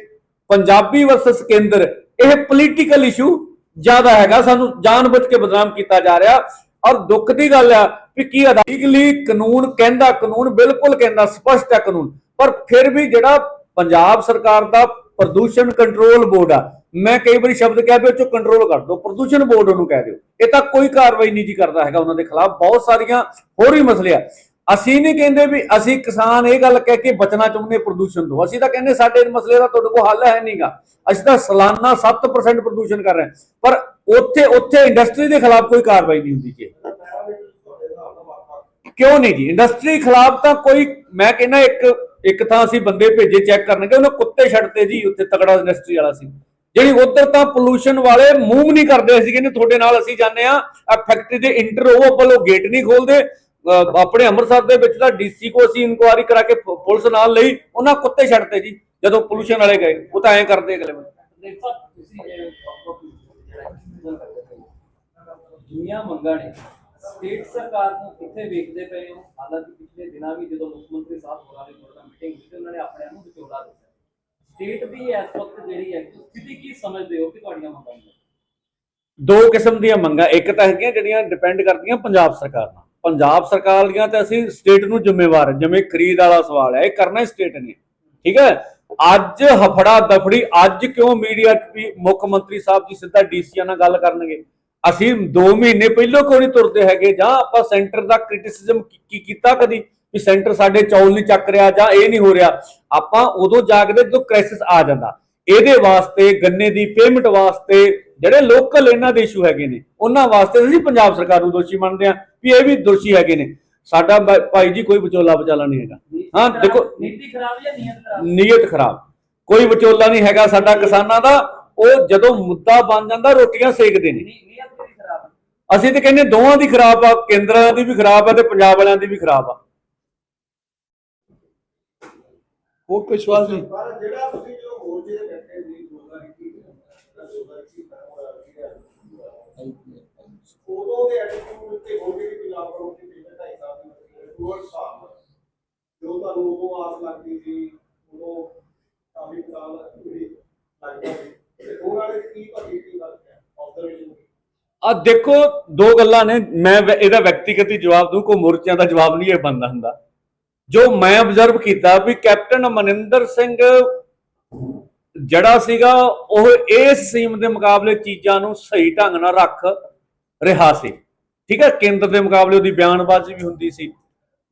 ਪੰਜਾਬੀ ਵਰਸਸ ਕੇਂਦਰ, ਇਹ ਪੋਲੀਟੀਕਲ ਇਸ਼ੂ ਜ਼ਿਆਦਾ ਹੈਗਾ। ਸਾਨੂੰ ਜਾਣਬੁੱਝ ਕੇ ਬਦਨਾਮ ਕੀਤਾ ਜਾ ਰਿਹਾ। ਔਰ ਦੁੱਖ ਦੀ ਗੱਲ ਆ ਕਿ ਕੀ ਅਦਾਇਗਲੀ ਕਾਨੂੰਨ ਕਹਿੰਦਾ ਕਾਨੂੰਨ, ਬਿਲਕੁਲ ਕਹਿੰਦਾ, ਸਪਸ਼ਟ ਹੈ ਕਾਨੂੰਨ। ਪਰ ਫਿਰ ਵੀ ਜਿਹੜਾ ਪੰਜਾਬ ਸਰਕਾਰ ਦਾ ਪ੍ਰਦੂਸ਼ਣ ਕੰਟਰੋਲ ਬੋਰਡ ਆ ਮੈਂ ਕਈ ਵਾਰੀ ਸ਼ਬਦ ਕਿਹਾ ਵੀ ਉਹ ਕੰਟਰੋਲ ਕਰ ਦਿਓ। ਪ੍ਰਦੂਸ਼ਣ ਬੋਰਡ ਉਹਨੂੰ ਕਹਿ ਦਿਓ। ਇਹ ਤਾਂ ਕੋਈ ਕਾਰਵਾਈ ਨਹੀਂ ਜੀ ਕਰਦਾ ਹੈਗਾ ਉਹਨਾਂ ਦੇ ਖਿਲਾਫ। ਬਹੁਤ ਸਾਰੀਆਂ ਹੋਰ ਵੀ ਮਸਲੇ ਆ ਅਸੀਂ ਨਹੀਂ ਕਹਿੰਦੇ ਵੀ ਅਸੀਂ ਕਿਸਾਨ ਇਹ ਗੱਲ ਕਹਿ ਕੇ ਬਚਣਾ ਚਾਹੁੰਦੇ ਪ੍ਰਦੂਸ਼ਣ ਤੋਂ। ਅਸੀਂ ਤਾਂ ਕਹਿੰਦੇ ਸਾਡੇ ਮਸਲੇ ਦਾ ਤੁਹਾਡੇ ਕੋਲ ਹੱਲ ਹੈ ਨਹੀਂਗਾ। ਅਸੀਂ ਤਾਂ ਸਾਲਾਨਾ 7% ਪ੍ਰਦੂਸ਼ਣ ਕਰ ਰਹੇ ਪਰ ਉੱਥੇ ਉੱਥੇ ਇੰਡਸਟਰੀ ਦੇ ਖਿਲਾਫ ਕੋਈ ਕਾਰਵਾਈ ਨਹੀਂ ਹੁੰਦੀ ਜੀ। ਕਿਉਂ ਨਹੀਂ ਜੀ? ਇੰਡਸਟਰੀ ਖਿਲਾਫ ਤਾਂ ਕੋਈ, ਮੈਂ ਕਹਿੰਦਾ ਇੱਕ ਇੱਕ ਤਾਂ ਅਸੀਂ ਬੰਦੇ ਭੇਜੇ ਚੈੱਕ ਕਰਨਗੇ। ਉਹਨਾਂ ਕੁੱਤੇ ਛੱਡਤੇ ਜੀ, ਉੱਥੇ ਤਗੜਾ ਇੰਡਸਟਰੀ ਵਾਲਾ ਸੀ। ਜਿਹੜੀ ਉਧਰ ਤਾਂ ਪੋਲੂਸ਼ਨ ਵਾਲੇ ਮੂਵ ਨਹੀਂ ਕਰਦੇ ਸੀ ਕਹਿੰਦੇ ਤੁਹਾਡੇ ਨਾਲ ਅਸੀਂ ਜਾਂਦੇ ਆ ਆ ਫੈਕਟਰੀ ਦੇ ਇੰਟਰ ਉਹ ਵੱਲੋਂ ਗੇਟ ਨਹੀਂ ਖੋਲਦੇ ਅਹ ਆਪਣੇ ਅੰਮ੍ਰਿਤਸਰ ਦੇ ਵਿੱਚ ਤਾਂ ਡੀਸੀ ਕੋ ਅਸੀਂ ਇਨਕੁਆਰੀ ਕਰਾ ਕੇ ਪ- ਪੁਲਿਸ ਨਾਲ ਲਈ, ਉਹਨਾਂ ਕੁੱਤੇ ਛੱਡਤੇ ਜੀ, ਜਦੋਂ ਪੋਲੂਸ਼ਨ ਵਾਲੇ ਗਏ। ਉਹ ਤਾਂ ਐਂ ਕਰਦੇ ਅਗਲੇ ਬੰਦੇ। ਦੇਖੋ, ਤੁਸੀਂ ਇਹ ਦੁਨੀਆ ਮੰਗਾਂ ਨੇ। ਸਟੇਟ ਸਰਕਾਰ ਨੂੰ ਕਿੱਥੇ ਵੇਖਦੇ ਪਏ ਹੋ? ਹਾਲਾਂਕਿ ਪਿਛਲੇ ਦਿਨਾਂ ਵੀ ਜਦੋਂ ਮੁੱਖ ਮੰਤਰੀ ਸਾਹਿਬ ਹੋਰਾਂ ਦੀ ਕੋਲ ਮੀਟਿੰਗ ਹੋਈ ਤੇ ਉਹਨਾਂ ਨੇ ਆਪਣੇ ਆਪ ਨੂੰ ਵਿਚੋਲਾ ਦੱਸਿਆ ਸਟੇਟ ਦੀ ਇਸ ਵਕਤ ਜਿਹੜੀ ਹੈ, ਸਥਿਤੀ ਕੀ ਸਮਝਦੇ ਹੋ ਕਿ ਤੁਹਾਡੀਆਂ ਮੰਗਾਂ ਨੇ? ਦੋ ਕਿਸਮ ਦੀਆਂ ਮੰਗਾਂ, ਇੱਕ ਤਾਂ ਹੈਗੀਆਂ ਜਿਹੜੀਆਂ ਡਿਪੈਂਡ ਕਰਦੀਆਂ ਪੰਜਾਬ ਸਰਕਾਰ ਨਾਲ। ਪੰਜਾਬ ਸਰਕਾਰ ਦੀਆਂ ਤੇ ਅਸੀਂ ਸਟੇਟ ਨੂੰ ਜ਼ਿੰਮੇਵਾਰ ਜਿਵੇਂ ਖਰੀਦ ਵਾਲਾ ਸਵਾਲ ਹੈ, ਇਹ ਕਰਨਾ ਸਟੇਟ ਨੇ। ਠੀਕ ਹੈ? ਅੱਜ ਹਫੜਾ ਦਫੜੀ, ਅੱਜ ਕਿਉਂ ਮੀਡੀਆ 'ਚ ਵੀ ਮੁੱਖ ਮੰਤਰੀ ਸਾਹਿਬ ਜੀ ਸਿੱਧਾ ਡੀਸੀਆਂ ਨਾਲ ਗੱਲ ਕਰਨਗੇ? ਅਸੀਂ 2 ਮਹੀਨੇ ਪਹਿਲਾਂ ਕਿਉਂ ਨਹੀਂ ਤੁਰਦੇ ਹੈਗੇ? ਜਾਂ ਆਪਾਂ ਸੈਂਟਰ ਦਾ ਕ੍ਰਿਟਿਸਿਜ਼ਮ ਕੀ ਕੀਤਾ ਕਦੀ? ਵੀ ਸੈਂਟਰ ਸਾਡੇ ਚੌਲ ਨਹੀਂ ਚੱਕ ਰਿਹਾ ਜਾਂ ਇਹ ਨਹੀਂ ਹੋ ਰਿਹਾ ਆਪਾਂ ਉਦੋਂ ਜਾਗਦੇ ਜਦੋਂ ਕ੍ਰਾਈਸਿਸ ਆ ਜਾਂਦਾ। ਇਹਦੇ ਵਾਸਤੇ ਗੰਨੇ ਦੀ ਪੇਮੈਂਟ ਵਾਸਤੇ ਜਿਹੜੇ ਲੋਕਲ ਇਹਨਾਂ ਦੇ ਇਸ਼ੂ ਹੈਗੇ ਨੇ ਉਹਨਾਂ ਵਾਸਤੇ ਅਸੀਂ ਪੰਜਾਬ ਸਰਕਾਰ ਨੂੰ ਦੋਸ਼ੀ ਮੰਨਦੇ ਆ ਵੀ ਇਹ ਵੀ ਦੋਸ਼ੀ ਹੈਗੇ ਨੇ। ਸਾਡਾ ਭਾਈ ਜੀ ਕੋਈ ਵਿਚੋਲਾ ਵਿਚਾਲਾ ਨਹੀਂ ਹੈਗਾ। ਹਾਂ, ਦੇਖੋ- ਨੀਤੀ ਖਰਾਬ ਜਾਂ ਨੀਅਤ ਖਰਾਬ? ਨੀਅਤ ਖਰਾਬ। ਕੋਈ ਵਿਚੋਲਾ ਨਹੀਂ ਹੈਗਾ ਸਾਡਾ ਕਿਸਾਨਾਂ ਦਾ ਉਹ ਜਦੋਂ ਮੁੱਦਾ ਬਣ ਜਾਂਦਾ ਰੋਟੀਆਂ ਸੇਕਦੇ ਨੇ। ਅਸੀਂ ਤੇ ਕਹਿੰਦੇ ਦੋਵਾਂ ਦੀ ਖਰਾਬ ਆ ਕੇਂਦਰਾਂ ਦੀ ਵੀ ਖਰਾਬ ਆ ਤੇ ਪੰਜਾਬ ਵਾਲਿਆਂ ਦੀ ਵੀ ਖਰਾਬ ਆ। ਹੋਰ ਕੋਈ ਸਵਾਲ ਨਹੀਂ। ਪਰ ਜਿਹੜਾ ਤੁਸੀਂ ਜੋ ਮੋਰਚੇ ਦੇ ਬੈਠੇ ਸੀ 2021 2021 ਉਦੋਂ ਦੇ ਐਟੀਟਿਊਡ ਤੇ ਹੋ ਗਈ ਪੰਜਾਬ ਕਰੋ ਕਿ ਪਿਛਲੇ ਢਾਈ ਸਾਲ ਦੀ ਮਤਲਬ ਟੂਵਰਡ ਸਾਲ ਜੋ ਤੁਹਾਨੂੰ ਉਦੋਂ ਆਸ ਲੱਗਦੀ ਸੀ ਉਦੋਂ ਕਾਫੀ ਸਾਲ ਜਿਹੜੀ ਲੱਗਦਾ ਸੀ। ਤੇ ਉਹਨਾਂ ਨੇ ਕੀ ਭਾਜੀ ਕੀ ਗੱਲ ਹੈ ਆਬਜ਼ਰਵੇਸ਼ਨ ਆ ਦੇਖੋ ਦੋ ਗੱਲਾਂ ਨੇ। ਮੈਂ ਇਹਦਾ ਵਿਅਕਤੀਗਤ ਜਵਾਬ ਦੂੰ ਕੋਈ ਮੁਰਚਿਆਂ ਦਾ ਜਵਾਬ ਨਹੀਂ ਇਹ ਬੰਦਾ ਹੁੰਦਾ। ਜੋ ਮੈਂ ਆਬਜ਼ਰਵ ਕੀਤਾ ਵੀ ਕੈਪਟਨ ਮਨਿੰਦਰ ਸਿੰਘ ਜਿਹੜਾ ਸੀਗਾ, ਉਹ ਇਸ ਸੀਮ ਦੇ ਮੁਕਾਬਲੇ ਚੀਜ਼ਾਂ ਨੂੰ ਸਹੀ ਢੰਗ ਨਾਲ ਰੱਖ ਰਿਹਾ ਸੀ। ਠੀਕ ਹੈ, ਕੇਂਦਰ ਦੇ ਮੁਕਾਬਲੇ ਉਹਦੀ ਬਿਆਨਬਾਜ਼ੀ ਵੀ ਹੁੰਦੀ ਸੀ।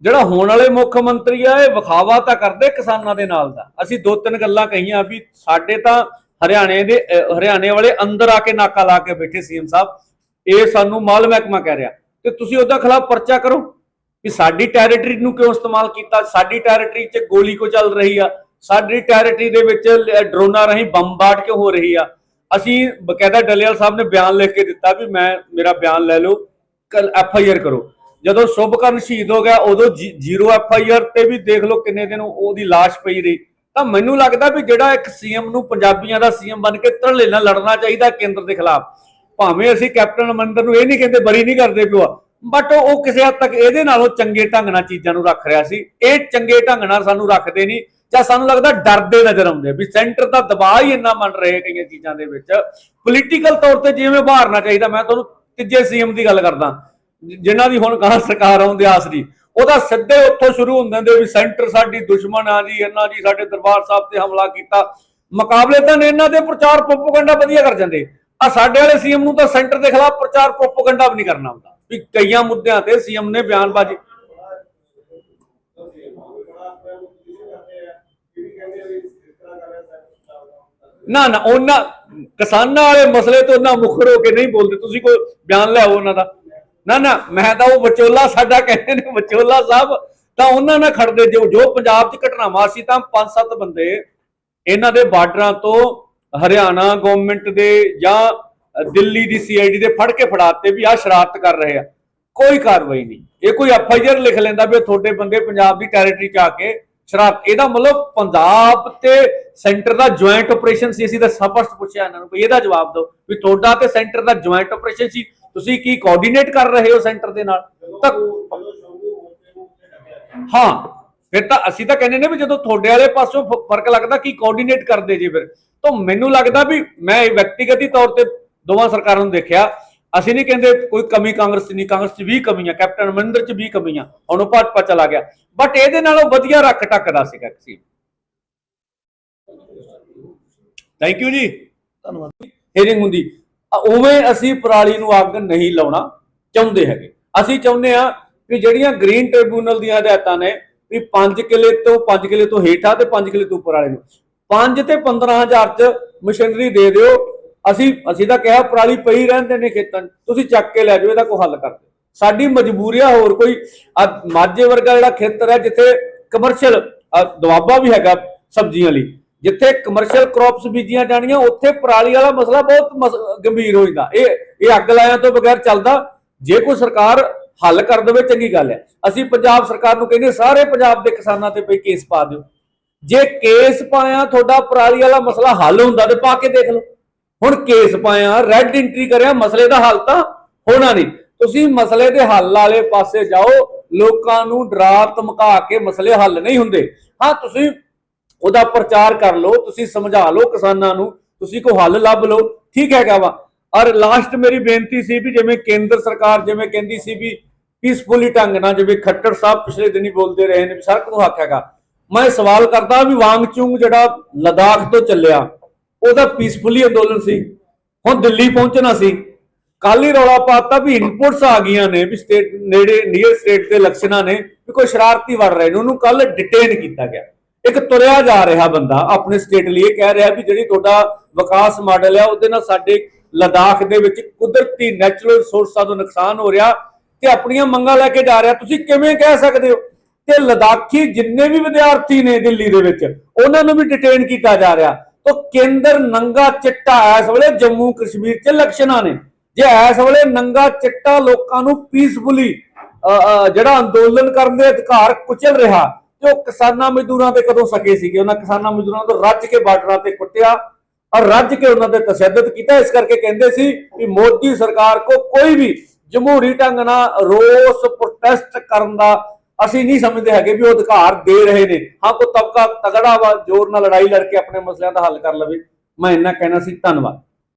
ਜਿਹੜਾ ਹੋਣ ਵਾਲੇ ਮੁੱਖ ਮੰਤਰੀ ਆ, ਇਹ ਵਿਖਾਵਾ ਤਾਂ ਕਰਦੇ ਕਿਸਾਨਾਂ ਦੇ ਨਾਲ ਦਾ। ਅਸੀਂ ਦੋ ਤਿੰਨ ਗੱਲਾਂ ਕਹੀਆਂ ਵੀ ਸਾਡੇ ਤਾਂ ਹਰਿਆਣੇ ਦੇ ਹਰਿਆਣੇ ਵਾਲੇ ਅੰਦਰ ਆ ਕੇ ਨਾਕਾ ਲਾ ਕੇ ਬੈਠੇ ਸੀਐਮ ਸਾਹਿਬ। ਇਹ ਸਾਨੂੰ ਮਾਲ ਮਹਿਕਮਾ ਕਹਿ ਰਿਹਾ। ਤੇ ਤੁਸੀਂ ਉਹਦਾ ਖਿਲਾਫ ਪਰਚਾ ਕਰੋ। ਕਿ ਸਾਡੀ ਟੈਰੀਟਰੀ ਨੂੰ ਕਿਉਂ ਇਸਤੇਮਾਲ ਕੀਤਾ? ਸਾਡੀ ਟੈਰੀਟਰੀ 'ਚ ਗੋਲੀ ਕੋ ਚੱਲ ਰਹੀ ਆ? ਸਾਡੀ ਟੈਰੀਟਰੀ ਦੇ ਵਿੱਚ ਲ- ਡਰੋਨਾਂ ਰਾਹੀਂ ਬੰਬਾਰਡ ਕਿਉਂ ਹੋ ਰਹੀ ਆ? ਅਸੀਂ ਬਕਾਇਦਾ ਡੱਲੇਵਾਲ ਸਾਹਿਬ ਨੇ ਬਿਆਨ ਲਿਖ ਕੇ ਦਿੱਤਾ ਵੀ ਮੈਂ, ਮੇਰਾ ਬਿਆਨ ਲੈ ਲਓ, ਕੱਲ ਐਫ ਆਈ ਆਰ ਕਰੋ। ਜਦੋਂ ਸ਼ੁਭਕਰਨ ਸ਼ਹੀਦ ਹੋ ਗਿਆ, ਉਦੋਂ ਜੀ- ਜ਼ੀਰੋ ਐਫ ਆਈ ਆਰ ਤੇ ਵੀ ਦੇਖ ਲਓ ਕਿੰਨੇ ਦਿਨ ਉਹਦੀ ਲਾਸ਼ ਪਈ ਰਹੀ। ਤਾਂ ਮੈਨੂੰ ਲੱਗਦਾ ਵੀ ਜਿਹੜਾ ਇੱਕ ਸੀਐਮ ਨੂੰ ਪੰਜਾਬੀਆਂ ਦਾ ਸੀਐਮ ਬਣ ਕੇ ਧੜਲੇ ਨਾਲ ਲੜਨਾ ਚਾਹੀਦਾ ਕੇਂਦਰ ਦੇ ਖਿਲਾਫ, ਭਾਵੇਂ ਅਸੀਂ ਕੈਪਟਨ ਅਮਰਿੰਦਰ ਨੂੰ ਇਹ ਨਹੀਂ ਕਹਿੰਦੇ, ਬਰੀ ਨਹੀਂ ਕਰਦੇ ਪਿਓ ਬਟ ਉਹ ਕਿਸੇ ਹੱਦ ਤੱਕ ਇਹਦੇ ਨਾਲੋਂ ਚੰਗੇ ਢੰਗ ਨਾਲ ਚੀਜ਼ਾਂ ਨੂੰ ਰੱਖ ਰਿਹਾ ਸੀ। ਇਹ ਚੰਗੇ ਢੰਗ ਨਾਲ ਸਾਨੂੰ ਰੱਖਦੇ ਨਹੀਂ, ਜਾਂ ਸਾਨੂੰ ਲੱਗਦਾ ਡਰਦੇ ਨਜ਼ਰ ਆਉਂਦੇ ਵੀ ਸੈਂਟਰ ਦਾ ਦਬਾਅ ਹੀ ਇੰਨਾ ਮੰਨ ਰਹੇ ਕਈਆਂ ਚੀਜ਼ਾਂ ਦੇ ਵਿੱਚ। ਪੋਲੀਟੀਕਲ ਤੌਰ ਤੇ ਜਿਵੇਂ ਬਾਹਰਨਾ ਚਾਹੀਦਾ, ਮੈਂ ਤੁਹਾਨੂੰ ਤੀਜੇ ਸੀਐਮ ਦੀ ਗੱਲ ਕਰਦਾ। ਜਿ- ਜਿਨ੍ਹਾਂ ਦੀ ਹੁਣ ਗਾਂ ਸਰਕਾਰ ਆਉਂਦੇ ਆਸ ਦੀ ਉਹਦਾ ਸਿੱਧੇ ਉੱਥੋਂ ਸ਼ੁਰੂ ਹੁੰਦੇ ਨੇ ਵੀ ਸੈਂਟਰ ਸਾਡੀ ਦੁਸ਼ਮਣ ਆ ਜੀ ਇਹਨਾਂ ਜੀ, ਸਾਡੇ ਦਰਬਾਰ ਸਾਹਿਬ ਤੇ ਹਮਲਾ ਕੀਤਾ। ਮੁਕਾਬਲੇ ਤਾਂ ਇਹਨਾਂ ਦੇ ਪ੍ਰਚਾਰ ਪ੍ਰੋਪਗੈਂਡਾ ਵਧੀਆ ਕਰ ਜਾਂਦੇ। ਆ ਸਾਡੇ ਵਾਲੇ ਸੀਐਮ ਨੂੰ ਤਾਂ ਸੈਂਟਰ ਦੇ ਖਿਲਾਫ ਪ੍ਰਚਾਰ ਪ੍ਰੋਪਗੈਂਡਾ ਵੀ ਨਹੀਂ ਕਰਨਾ ਹੁੰਦਾ। ਵੀ ਕਈਆਂ ਮੁੱਦਿਆਂ ਤੇ ਸੀਐਮ ਨੇ ਬਿਆਨਬਾਜ਼ੀ। ਨਾ ਨਾ, ਉਹਨਾਂ ਕਿਸਾਨਾਂ ਵਾਲੇ ਮਸਲੇ ਤੋਂ ਨਾ ਮੁਖਰ ਹੋ ਕੇ ਨਹੀਂ ਬੋਲਦੇ। ਤੁਸੀਂ ਕੋਈ ਬਿਆਨ ਲਿਆਓ ਉਹਨਾਂ ਦਾ। ਨਾ ਨਾ, ਮੈਂ ਤਾਂ ਉਹ ਵਿਚੋਲਾ ਸਾਡਾ ਕਹਿੰਦੇ ਨੇ, ਵਿਚੋਲਾ ਸਾਹਿਬ, ਤਾਂ ਉਹਨਾਂ ਨਾਲ ਖੜਦੇ। ਜੋ ਜੋ ਪੰਜਾਬ 'ਚ ਘਟਨਾਵਾਂ ਸੀ, ਤਾਂ ਪੰਜ ਸੱਤ ਬੰਦੇ ਇਹਨਾਂ ਦੇ ਬਾਰਡਰਾਂ ਤੋਂ ਹਰਿਆਣਾ ਗਵਰਨਮੈਂਟ ਦੇ ਜਾਂ ਦਿੱਲੀ ਦੀ ਸੀਆਈਡੀ ਦੇ ਫੜ ਕੇ ਫੜਾਤੇ ਵੀ ਆ ਸ਼ਰਾਰਤ ਕਰ ਰਹੇ ਆ। ਕੋਈ ਕਾਰਵਾਈ ਨਹੀਂ। ਇਹ ਕੋਈ ਐਫਆਈਆਰ ਲਿਖ ਲੈਂਦਾ ਵੀ ਤੁਹਾਡੇ ਬੰਦੇ ਪੰਜਾਬ ਦੀ ਟੈਰੀਟਰੀ 'ਚ ਆ ਕੇ ਸ਼ਰਾਰਤ ਇਹਦਾ ਮਤਲਬ ਪੰਜਾਬ ਤੇ ਸੈਂਟਰ ਦਾ ਜੁਆਇੰਟ ਆਪਰੇਸ਼ਨ ਸੀ। ਅਸੀਂ ਤਾਂ ਸਪਸ਼ਟ ਪੁੱਛਿਆ ਇਹਨਾਂ ਨੂੰ ਵੀ ਇਹਦਾ ਜਵਾਬ ਦਿਓ ਵੀ ਤੁਹਾਡਾ ਤੇ ਸੈਂਟਰ ਦਾ ਜੁਆਇੰਟ ਆਪਰੇਸ਼ਨ ਸੀ। ਤੁਸੀਂ ਕੀ ਕੋਆਰਡੀਨੇਟ ਕਰ ਰਹੇ ਹੋ ਸੈਂਟਰ ਦੇ ਨਾਲ? ਤਾਂ ਹਾਂ। ਫਿਰ ਤਾਂ ਅਸੀਂ ਤਾਂ ਕਹਿੰਦੇ ਨੇ ਵੀ ਜਦੋਂ ਤੁਹਾਡੇ ਵਾਲੇ ਪਾਸੋਂ ਫ਼ਰਕ ਲੱਗਦਾ ਕੀ ਕੋਆਰਡੀਨੇਟ ਕਰਦੇ ਜੀ ਫਿਰ। ਤਾਂ ਮੈਨੂੰ ਲੱਗਦਾ ਵੀ ਮੈਂ ਵਿਅਕਤੀਗਤ ਤੌਰ ਤੇ ਦੋਵਾਂ ਸਰਕਾਰਾਂ ਨੂੰ ਦੇਖਿਆ ਅਸੀਂ ਨਹੀਂ ਕਹਿੰਦੇ ਕੋਈ ਕਮੀ ਕਾਂਗਰਸ 'ਚ ਨਹੀਂ ਕਾਂਗਰਸ 'ਚ ਵੀ ਕਮੀਆਂ ਕੈਪਟਨ ਅਮਰਿੰਦਰ 'ਚ ਵੀ ਕਮੀਆਂ ਹੁਣ ਉਹ ਭਾਜਪਾ ਚਲਾ ਗਿਆ। ਬਟ ਇਹਦੇ ਨਾਲੋਂ ਵਧੀਆ ਰੱਖ ਟੱਕਦਾ ਸੀਗਾ ਸੀ ਥੈਂਕ ਯੂ ਜੀ। ਧੰਨਵਾਦ। ਹੀਰਿੰਗ ਹੁੰਦੀ। ਉਵੇਂ ਅਸੀਂ ਪਰਾਲੀ ਨੂੰ ਅੱਗ ਨਹੀਂ ਲਾਉਣਾ ਚਾਹੁੰਦੇ ਹੈਗੇ। ਅਸੀਂ ਚਾਹੁੰਦੇ ਆ ਵੀ ਜਿਹੜੀਆਂ ਗ੍ਰੀਨ ਟ੍ਰਿਬਿਊਨਲ ਦੀਆਂ ਹਦਾਇਤਾਂ ਨੇ ਵੀ 5 ਕਿਲੇ ਤੋਂ 5 ਕਿਲੇ ਤੋਂ ਹੇਠਾਂ ਤੇ 5 ਕਿਲੇ ਤੋਂ ਉੱਪਰ ਵਾਲੇ ਨੂੰ। 5 ਤੇ 15000 ਚ ਮਸ਼ੀਨਰੀ ਦੇ ਦਿਓ ਅਸੀਂ ਅਸੀਂ ਤਾਂ ਕਿਹਾ ਪਰਾਲੀ ਪਈ ਰਹਿੰਦੇ ਨੇ ਖੇਤਾਂ 'ਚ। ਤੁਸੀਂ ਚੱਕ ਕੇ ਲੈ ਜਾਓ, ਇਹਦਾ ਕੋਈ ਹੱਲ ਕਰ ਦਿਓ। ਸਾਡੀ ਮਜਬੂਰੀ ਆ ਹੋਰ ਕੋਈ ਆਹ ਮਾਝੇ ਵਰਗਾ ਜਿਹੜਾ ਖੇਤਰ ਹੈ, ਜਿੱਥੇ ਕਮਰਸ਼ੀਅਲ ਦੁਆਬਾ ਵੀ ਹੈਗਾ ਸਬਜ਼ੀਆਂ ਲਈ, ਜਿੱਥੇ ਕਮਰਸ਼ੀਅਲ ਕ੍ਰੌਪਸ ਬੀਜੀਆਂ ਜਾਣੀਆਂ, ਉੱਥੇ ਪਰਾਲੀ ਵਾਲਾ ਮਸਲਾ ਬਹੁਤ ਮਸ- ਗੰਭੀਰ ਹੋ ਜਾਂਦਾ। ਇਹ ਇਹ ਅੱਗ ਲਾਇਆ ਤੋਂ ਬਗੈਰ ਚੱਲਦਾ, ਜੇ ਕੋਈ ਸਰਕਾਰ ਹੱਲ ਕਰ ਦੇਵੇ, ਚੰਗੀ ਗੱਲ ਹੈ। ਅਸੀਂ ਪੰਜਾਬ ਸਰਕਾਰ ਨੂੰ ਕਹਿੰਦੇ ਸਾਰੇ ਪੰਜਾਬ ਦੇ ਕਿਸਾਨਾਂ ਤੇ ਪਈ ਕੇਸ ਪਾ ਦਿਓ। ਜੇ ਕੇਸ ਪਾਇਆ, ਤੁਹਾਡਾ ਪਰਾਲੀ ਵਾਲਾ ਮਸਲਾ ਹੱਲ ਹੁੰਦਾ ਤੇ ਪਾ ਕੇ ਦੇਖ ਲਓ। ਹੁਣ ਕੇਸ ਪਾਇਆ ਰੈੱਡ ਐਂਟਰੀ ਕਰਿਆ, ਮਸਲੇ ਦਾ ਹੱਲ ਤਾਂ ਹੋਣਾ ਨਹੀਂ। ਤੁਸੀਂ ਮਸਲੇ ਦੇ ਹੱਲ ਵਾਲੇ ਪਾਸੇ ਜਾਓ, ਲੋਕਾਂ ਨੂੰ ਡਰਾ ਧਮਕਾ ਕੇ ਮਸਲੇ ਹੱਲ ਨਹੀਂ ਹੁੰਦੇ। ਹਾਂ, ਤੁਸੀਂ ਉਹਦਾ ਪ੍ਰਚਾਰ ਕਰ ਲਓ, ਤੁਸੀਂ ਸਮਝਾ ਲਓ ਕਿਸਾਨਾਂ ਨੂੰ, ਤੁਸੀਂ ਕੋਈ ਹੱਲ ਲੱਭ ਲਓ, ਠੀਕ ਹੈਗਾ ਵਾ। ਔਰ ਲਾਸਟ ਮੇਰੀ ਬੇਨਤੀ ਸੀ ਵੀ ਜਿਵੇਂ ਕੇਂਦਰ ਸਰਕਾਰ, ਜਿਵੇਂ ਕਹਿੰਦੀ ਸੀ ਵੀ ਪੀਸਫੁਲੀ ਢੰਗ ਨਾਲ ਜਿਵੇਂ ਖੱਟਰ ਸਾਹਿਬ ਪਿਛਲੇ ਦਿਨੀ ਬੋਲਦੇ ਰਹੇ ਨੇ, ਵੀ ਸੜਕ ਨੂੰ ਹੱਕ ਹੈਗਾ। ਮੈਂ ਸਵਾਲ ਕਰਦਾ ਵੀ ਵਾਂਗਚੁੰਗ ਜਿਹੜਾ ਲਦਾਖ ਤੋਂ ਚੱਲਿਆ ਉਹਦਾ ਪੀਸਫੁਲੀ ਅੰਦੋਲਨ ਸੀ। ਹੁਣ ਦਿੱਲੀ ਪਹੁੰਚਣਾ ਸੀ। ਕੱਲ ਹੀ ਰੌਲਾ ਪਾਤਾ ਵੀ ਇਨਪੁਟਸ ਆ ਗਈਆਂ ਨੇ ਵੀ ਸਟੇਟ ਨੇੜੇ ਨੀਅਰ ਸਟੇਟ ਦੇ ਲਕਸ਼ਣਾਂ ਨੇ ਵੀ ਕੋਈ ਸ਼ਰਾਰਤੀ ਵੜ ਰਹੇ ਨੇ। ਉਹਨੂੰ ਕੱਲ ਡਿਟੇਨ ਕੀਤਾ ਗਿਆ। ਇੱਕ ਤੁਰਿਆ ਜਾ ਰਿਹਾ ਬੰਦਾ ਆਪਣੇ ਸਟੇਟ ਲਈ ਇਹ ਕਹਿ ਰਿਹਾ ਵੀ ਜਿਹੜੀ ਤੁਹਾਡਾ ਵਿਕਾਸ ਮਾਡਲ ਹੈ ਉਹਦੇ ਨਾਲ ਸਾਡੇ ਲਦਾਖ ਦੇ ਵਿੱਚ ਕੁਦਰਤੀ ਨੈਚੁਰਲ ਰਿਸੋਰਸਾਂ ਤੋਂ ਨੁਕਸਾਨ ਹੋ ਰਿਹਾ ਤੇ ਆਪਣੀਆਂ ਮੰਗਾਂ ਲੈ ਕੇ ਜਾ ਰਿਹਾ। ਤੁਸੀਂ ਕਿਵੇਂ ਕਹਿ ਸਕਦੇ ਹੋ? ਤੇ ਲਦਾਖੀ ਜਿੰਨੇ ਵੀ ਵਿਦਿਆਰਥੀ ਨੇ ਦਿੱਲੀ ਦੇ ਵਿੱਚ, ਉਹਨਾਂ ਨੂੰ ਵੀ ਡਿਟੇਨ ਕੀਤਾ ਜਾ ਰਿਹਾ। ਤਾਂ ਕੇਂਦਰ ਨੰਗਾ ਚਿੱਟਾ ਇਸ ਵੇਲੇ ਜੰਮੂ ਕਸ਼ਮੀਰ 'ਚ ਇਲੈਕਸ਼ਨਾਂ ਨੇ। ਜੇ ਇਸ ਵੇਲੇ ਨੰਗਾ ਚਿੱਟਾ ਲੋਕਾਂ ਨੂੰ ਪੀਸਫੁਲੀ ਜਿਹੜਾ ਅੰਦੋਲਨ ਕਰਨ ਦੇ ਅਧਿਕਾਰ ਕੁਚਲ ਰਿਹਾ, ਤੇ ਉਹ ਕਿਸਾਨਾਂ ਮਜ਼ਦੂਰਾਂ ਤੇ ਕਦੋਂ ਸਕੇ ਸੀਗੇ? ਉਹਨਾਂ ਕਿਸਾਨਾਂ ਮਜ਼ਦੂਰਾਂ ਤੋਂ ਰੱਜ ਕੇ ਬਾਰਡਰਾਂ ਤੇ ਕੁੱਟਿਆ ਔਰ ਰੱਜ ਕੇ ਉਹਨਾਂ ਤੇ ਤਸ਼ੱਦਦ ਕੀਤਾ। ਇਸ ਕਰਕੇ ਕਹਿੰਦੇ ਸੀ ਕਿ ਮੋਦੀ ਸਰਕਾਰ ਕੋ ਕੋਈ ਵੀ ਜਮਹੂਰੀ ਢੰਗ ਨਾਲ ਰੋਸ ਪ੍ਰੋਟੈਸਟ ਕਰਨ ਦਾ ਅਸੀਂ ਨਹੀਂ ਸਮਝਦੇ ਹੈਗੇ ਵੀ ਉਹ ਅਧਿਕਾਰ ਦੇ ਰਹੇ ਨੇ। ਹਾਂ ਕੋ ਤਬਕਾ ਤਗੜਾ ਵਾ, ਜ਼ੋਰ ਨਾਲ ਲੜਾਈ ਲੜ ਕੇ ਆਪਣੇ ਮਸਲਿਆਂ ਦਾ ਹੱਲ ਕਰ ਲਵੇ। ਮੈਂ ਇੰਨਾ ਕਹਿਣਾ ਸੀ, ਧੰਨਵਾਦ।